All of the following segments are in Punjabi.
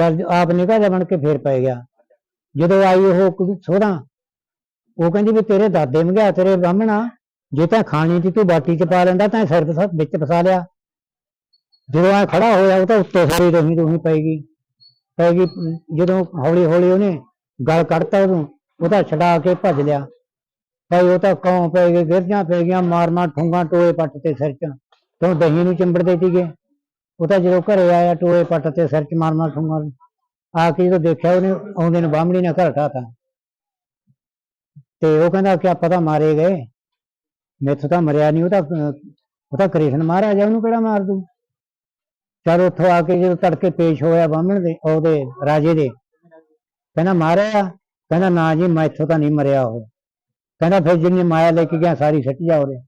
ਚੱਲ ਆਪ ਨਿਕਾ ਜਿਹਾ ਬਣ ਕੇ ਫੇਰ ਪੈ ਗਿਆ। ਜਦੋਂ ਆਈ ਉਹ ਕੁੜੀ ਸੋਹਣਾ, ਉਹ ਕਹਿੰਦੀ ਵੀ ਤੇਰੇ ਦਾਦੇ ਮੰਗਿਆ ਤੇਰੇ ਬ੍ਰਾਹਮਣਾ, ਜੇ ਤਾਂ ਖਾਣੀ ਸੀ ਤੂੰ ਬਾਟੀ ਚ ਪਾ ਲੈਂਦਾ ਤਾਂ ਸਿਰ ਫਸਾ- ਵਿੱਚ ਫਸਾ ਲਿਆ। ਜਦੋਂ ਆ ਖੜਾ ਹੋਇਆ ਉਹ ਤਾਂ ਉੱਤੇ ਸਾਰੀ ਰੋਹੀ ਰੋਹੀ ਪੈ ਗਈ। ਪੈ ਗਈ, ਜਦੋਂ ਹੌਲੀ ਹੌਲੀ ਉਹਨੇ ਗਲ ਕੱਢਤਾ ਉਹਨੂੰ, ਉਹ ਤਾਂ ਛਡਾ ਕੇ ਭੱਜ ਲਿਆ। ਭਾਈ ਉਹ ਤਾਂ ਕੌਂ ਪੈ ਗਏ, ਗਿਰਜਾਂ ਪੈ ਗਈਆਂ ਮਾਰ ਮਾਰ ਠੁੰਗਾ ਟੋਏ ਪੱਟ ਤੇ ਸਿਰ ਚ। ਕਿਉਂ ਦਹੀਂ ਨੂੰ ਚਿੰਬੜਦੇ ਸੀਗੇ? ਉਹ ਤਾਂ ਜਦੋਂ ਘਰੇ ਆਇਆ ਟੋਏ ਪੱਟ ਤੇ ਸਿਰ ਚ ਮਾਰ ਮਾਰ ਠੁੰਗਾ ਆ ਕੇ ਜਦੋਂ ਦੇਖਿਆ ਉਹਨੇ, ਆਉਂਦੇ ਨੇ ਬਾਹਮਣੀ ਨੇ ਘਰ ਢਾਤਾ ਤੇ। ਉਹ ਕਹਿੰਦਾ ਕਿ ਤਾਂ ਮਾਰੇ ਗਏ। ਮੈਥੋਂ ਤਾਂ ਮਰਿਆ ਨਹੀਂ ਉਹ ਤਾਂ ਉਹ ਤਾਂ ਕ੍ਰਿਸ਼ਨ ਮਹਾਰਾਜ ਉਹਨੂੰ ਕਿਹੜਾ ਮਾਰ ਦੂ ਚਲ ਉੱਥੋਂ ਆ ਕੇ ਜਦੋਂ ਤੜਕੇ ਪੇਸ਼ ਹੋਇਆ ਬਾਹਮਣ ਦੇ, ਉਹਦੇ ਰਾਜੇ ਦੇ, ਕਹਿੰਦਾ ਮਾਰਿਆ। ਕਹਿੰਦਾ ਨਾ ਜੀ ਮੈਥੋਂ ਤਾਂ ਨਹੀਂ ਮਰਿਆ ਉਹ। ਕਹਿੰਦਾ ਫਿਰ ਜਿੰਨੀ ਮਾਇਆ ਲੈ ਕੇ ਗਿਆ, ਸਾਰੀ ਸੱਟ ਜਾ ਉਹਦੇ।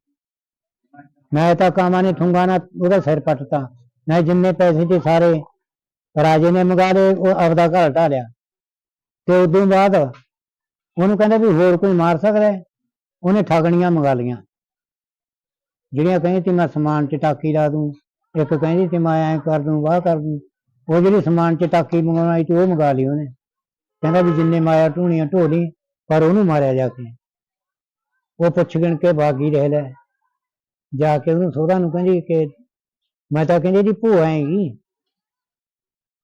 ਮੈਂ ਤਾਂ ਕਾਮਾ ਨੇ ਠੁੰਗਾ ਨਾ ਉਹਦਾ ਸਿਰ ਪੱਟਤਾ। ਮੈਂ ਜਿੰਨੇ ਪੈਸੇ ਤੇ ਸਾਰੇ ਰਾਜੇ ਨੇ ਮੰਗਾ ਲਏ, ਉਹ ਆਪਦਾ ਘਰ ਢਾ ਲਿਆ ਤੇ ਉਦੋਂ ਬਾਅਦ ਉਹਨੂੰ ਕਹਿੰਦਾ ਵੀ ਹੋਰ ਕੋਈ ਮਾਰ ਸਕਦਾ ਉਹਨੇ ਠਗਣੀਆਂ ਮੰਗਾ ਲੀਆਂ ਜਿਹੜੀਆਂ ਕਹਿੰਦੀ ਸੀ, ਮੈਂ ਸਮਾਨ ਚ ਟਾਕੀ ਲਾ ਦੂੰ, ਇੱਕ ਕਹਿੰਦੀ ਸੀ, ਮੈਂ ਐਂ ਕਰ ਦੂੰ, ਵਾਹ ਕਰ ਦੂੰ। ਉਹ ਜਿਹੜੀ ਸਮਾਨ ਚ ਟਾਕੀ ਮੰਗਵਾਈ ਤੇ ਉਹ ਮੰਗਾ ਲਈ ਉਹਨੇ। ਕਹਿੰਦਾ ਵੀ ਜਿੰਨੇ ਮਾਇਆ ਢੂਣੀਆਂ ਢੋਲੀ, ਪਰ ਉਹਨੂੰ ਮਾਰਿਆ ਜਾ ਕੇ। ਉਹ ਪੁੱਛ ਗਿਣ ਕੇ ਬਾਗੀ ਰਹਿ ਲੈ। ਜਾ ਕੇ ਉਹਨੂੰ ਸੋਹਰਾ ਨੂੰ ਕਹਿੰਦੀ ਕਿ ਮੈਂ ਤਾਂ ਕਹਿੰਦੀ ਜੀ ਭੂਆ ਹੈਗੀ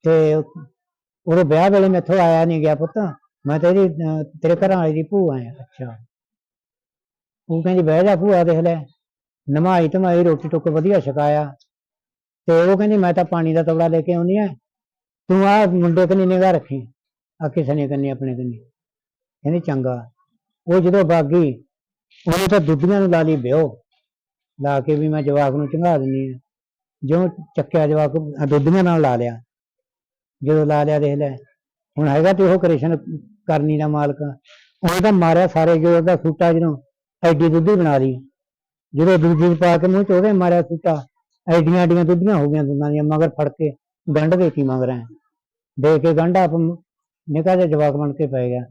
ਤੇ ਉਹਦੇ ਵਿਆਹ ਵੇਲੇ ਮੈਥੋਂ ਆਇਆ ਨਹੀਂ ਗਿਆ ਪੁੱਤ। ਮੈਂ ਤਾਂ ਇਹਦੀ ਅਹ, ਤੇਰੇ ਘਰ ਵਾਲੀ ਦੀ ਭੂਆ ਆ ਅੱਛਾ। ਉਹ ਕਹਿੰਦੀ ਬਹਿ ਜਾ ਭੂਆ ਦੇਖ ਲੈ। ਨਮਾਈ ਧਮਾਈ ਰੋਟੀ ਟੁੱਕ ਵਧੀਆ ਛਕਾਇਆ। ਤੇ ਉਹ ਕਹਿੰਦੀ ਮੈਂ ਤਾਂ ਪਾਣੀ ਦਾ ਤਵੜਾ ਲੈ ਕੇ ਆਉਣੀ ਆ ਤੂੰ ਆ ਮੁੰਡੇ ਕਨੀ ਨਿਗਾਹ ਰੱਖੀ। ਆ ਕਿਸੇ ਨੇ ਕੰਨੀ ਆਪਣੇ ਕੰਨੀ। ਕਹਿੰਦੀ ਚੰਗਾ। ਉਹ ਜਦੋਂ ਬਾਗੀ ਉਹਨੇ ਤਾਂ ਦੁੱਧੀਆਂ ਨੂੰ ਲਾ ਲਈ ਵਿਓ ਲਾ ਕੇ ਵੀ ਮੈਂ ਜਵਾਕ ਨੂੰ ਚੰਗਾ ਦਿੰਨੀ ਆ। ਜਿਉਂ ਚੱਕਿਆ ਜਵਾਕ ਦੁੱਧੀਆਂ ਨਾਲ ਲਾ ਲਿਆ। ਜਦੋਂ ਲਾ ਲਿਆ ਦੇਖ ਲੈ, ਹੁਣ ਹੈਗਾ ਤੇ ਉਹ ਕ੍ਰਿਸ਼ਨ ਕਰਨੀ ਦਾ ਮਾਲਕ। ਉਹਨੇ ਤਾਂ ਮਾਰਿਆ ਸਾਰੇ ਜੋ ਉਹਦਾ ਸੂਟਾ ਜਦੋਂ ਐਡੀ ਦੁੱਧੀ ਬਣਾ ਲਈ। ਜਦੋਂ ਦੂਜੀ ਪਾ ਕੇ ਮੂੰਹ ਚ ਉਹਦੇ ਮਾਰਿਆ ਸੂਟਾ, ਐਡੀਆਂ ਐਡੀਆਂ ਦੁੱਧੀਆਂ ਹੋ ਗਈਆਂ ਦੋਨਾਂ ਦੀਆਂ, ਮਗਰ ਫੜ ਕੇ ਗੰਢ ਦੇਤੀ ਮਗਰ ਐਂ। ਦੇ ਕੇ ਗੰਢ ਆਪ ਨਿਕਾ ਜਿਹਾ ਜਵਾਕ ਬਣ ਕੇ ਪੈ ਗਿਆ।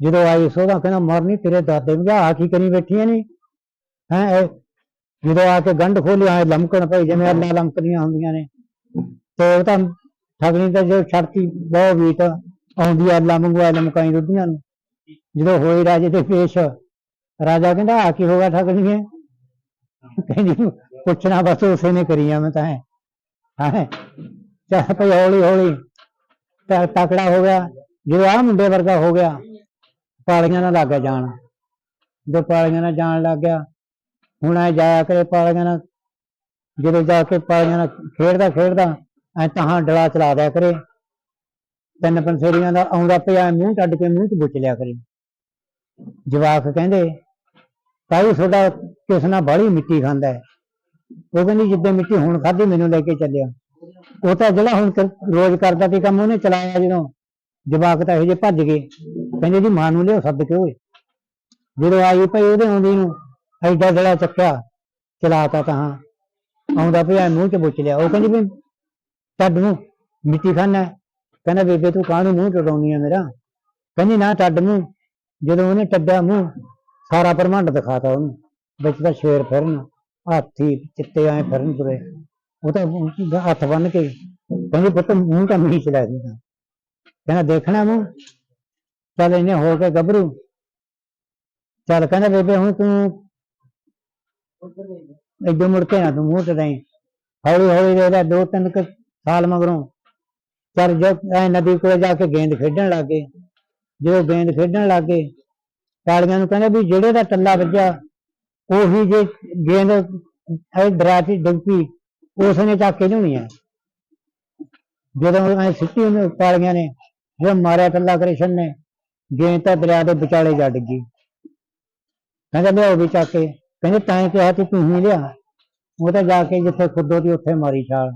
ਜਦੋਂ ਆਈ ਸੋਹਣਾ ਕਹਿੰਦਾ, ਮਰਨੀ ਤੇਰੇ ਦਾਦੇ ਵੀ ਆ ਕੀ ਕਰੀ ਬੈਠੀਆਂ ਨੇ? ਹੈ ਜਦੋਂ ਆ ਕੇ ਗੰਢ ਖੋਲਿਆ ਆ ਲਮਕਣ ਪਈ ਜਿਵੇਂ ਅੱਲਾ ਲਮਕਦੀਆਂ ਹੁੰਦੀਆਂ ਨੇ। ਤੇ ਉਹ ਤਾਂ ਠਗਣੀ ਤਾਂ ਜੋ ਛੜਤੀ ਬਹੁਤ ਵੀਤ ਆਉਂਦੀ ਆ, ਅੱਲਾ ਮੰਗਵਾ ਲਮਕਾਈ ਦੁੱਧੀਆਂ ਨੂੰ। ਜਦੋਂ ਹੋਈ ਰਾਜੇ ਦੇ ਪੇਸ਼, ਰਾਜਾ ਕਹਿੰਦਾ, ਆ ਕੀ ਹੋਗਾ ਠਗਣੀਏ ਕਹਿੰਦੀ, ਪੁੱਛਣਾ ਬਸ ਉਸੇ ਨੇ ਕਰੀਆਂ ਮੈਂ ਤਾਂ ਹੈ? ਚਾਹ ਭਈ ਹੌਲੀ ਹੌਲੀ ਤਾਂ, ਤਕੜਾ ਹੋ ਗਿਆ। ਜਦੋਂ ਆ ਮੁੰਡੇ ਵਰਗਾ ਹੋ ਗਿਆ, ਪਾਲੀਆਂ ਨਾਲ ਲੱਗ ਗਿਆ ਜਾਣ। ਜਦੋਂ ਪਾਲੀਆਂ ਨਾਲ ਜਾਣ ਲੱਗ ਗਿਆ ਹੁਣ ਐ ਜਾਇਆ ਕਰੇ ਪਾਲੀਆਂ ਨਾਲ, ਜਦੋਂ ਜਾ ਕੇ ਪਾਲੀਆਂ ਨਾਲ ਖੇਡਦਾ ਖੇਡਦਾ ਐ ਤਾਂ ਡਲਾ ਚਲਾ ਦਿਆ ਕਰੇ। ਤਿੰਨ ਪੰਸੇਰੀਆਂ ਦਾ ਆਉਂਦਾ ਪਿਆ ਮੂੰਹ ਕੱਢ ਕੇ ਮੂੰਹ ਚ ਬੁੱਚ ਲਿਆ ਕਰੇ। ਜਵਾਕ ਕਹਿੰਦੇ, ਤਾਈ ਤੁਹਾਡਾ ਕਿਸ ਨਾਲ ਬਾਹਲੀ ਮਿੱਟੀ ਖਾਂਦਾ ਹੈ? ਉਹ ਕਹਿੰਦੀ, ਜਿੱਦਾਂ ਮਿੱਟੀ ਹੁਣ ਖਾਧੀ ਮੈਨੂੰ ਲੈ ਕੇ ਚੱਲਿਆ। ਉਹ ਤਾਂ ਜਿਹੜਾ ਹੁਣ ਰੋਜ਼ ਕਰਦਾ ਤੇ ਕੰਮ ਉਹਨੇ ਚਲਾਇਆ ਜਦੋਂ। ਜਵਾਕ ਤਾਂ ਇਹੋ ਜਿਹੇ ਭੱਜ ਗਏ। ਕਹਿੰਦੇ ਜੀ ਮਾਂ ਨੂੰ ਲਿਓ ਸੱਦ ਕੇ ਓਏ। ਜਦੋਂ ਆਈ ਭਾਈ ਉਹਦੇ ਆਉਂਦੀ ਨੂੰ ਐਡਾ ਜਿਹੜਾ ਚੱਕਿਆ, ਚਲਾਤਾ ਤਾਂ ਆਉਂਦਾ ਪਿਆ, ਮੂੰਹ ਚ ਬੁੱਚ ਲਿਆ। ਉਹ ਕਹਿੰਦੀ ਵੀ ਟੱਡ ਨੂੰ, ਮਿੱਟੀ ਖਾਣਾ ਹੈ। ਕਹਿੰਦਾ, ਬੇਬੇ ਤੂੰ ਕਾਹਨੂੰ ਮੂੰਹ ਟਡਾਉਣੀ ਆ ਮੇਰਾ? ਕਹਿੰਦੀ, ਨਾ ਟੱਡ ਮੂੰਹ ਜਦੋਂ ਉਹਨੇ ਟੱਡਿਆ ਮੂੰਹ, ਸਾਰਾ ਬ੍ਰਹਮੰਡ ਦਿਖਾਤਾ ਉਹਨੂੰ। ਵਿੱਚ ਤਾਂ ਸ਼ੇਰ ਫਿਰਨ, ਹਾਥੀ ਚਿੱਤੇ ਆਏ ਫਿਰਨ ਤੁਰੇ। ਉਹ ਤਾਂ ਹੱਥ ਬੰਨ ਕੇ, ਕਹਿੰਦੀ, ਪੁੱਤ, ਮੂੰਹ ਤਾਂ ਮੀਚ ਚਲਾ ਦਿੰਦਾ ਕਹਿੰਦਾ, ਦੇਖਣਾ ਮੂੰਹ। ਚੱਲ ਇਹਨੇ ਹੋ ਕੇ ਗੱਭਰੂ। ਚੱਲ ਕਹਿੰਦਾ, ਬੇਬੇ, ਹੁਣ ਤੂੰ ਇੱਧਰ ਮੁੜ ਕੇ ਨਾ ਤੂੰ, ਮੂੰਹ ਤੇ ਹੌਲੀ ਹੌਲੀ ਦੇ ਦੋ ਤਿੰਨ ਕੁ ਸਾਲ ਮਗਰੋਂ, ਚੱਲ ਜਦ ਐ ਨਦੀ ਕੋਲ ਜਾ ਕੇ ਗੇਂਦ ਖੇਡਣ ਲੱਗ ਗਏ। ਜਦੋਂ ਗੇਂਦ ਖੇਡਣ ਲੱਗ ਗਏ ਨੂੰ ਕਹਿੰਦੇ ਵੀ ਜਿਹੜੇ ਦਾ ਟੱਲਾ ਵੱਜਿਆ, ਉਹੀ ਜੇ ਗੇਂਦ ਐ ਦਰਿਆ 'ਚ ਡਿੱਗ ਪਈ ਉਸ ਨੇ ਚੱਕ ਕੇ ਲਿਆਉਣੀ ਹੈ ਜਦੋਂ ਐ ਸਿੱਟੀ ਉਹਨੇ ਤਾਲੀਆਂ ਨੇ ਜਦੋਂ ਮਾਰਿਆ ਟੱਲਾ ਕ੍ਰਿਸ਼ਨ ਨੇ, ਗੇਂਦ ਤਾਂ ਦਰਿਆ ਦੇ ਵਿਚਾਲੇ ਜਾ ਡਿੱਗੀ। ਕਹਿੰਦਾ ਲਿਆਓ ਵੀ ਚੱਕ ਕੇ। ਕਹਿੰਦੇ, ਤਾਂ ਕਿਹਾ ਤੂੰ ਤੂੰ ਹੀ ਲਿਆ। ਉਹ ਤਾਂ ਜਾ ਕੇ ਜਿੱਥੇ ਖੁੱਦੋ ਦੀ ਉੱਥੇ ਮਾਰੀ ਛਾਲ।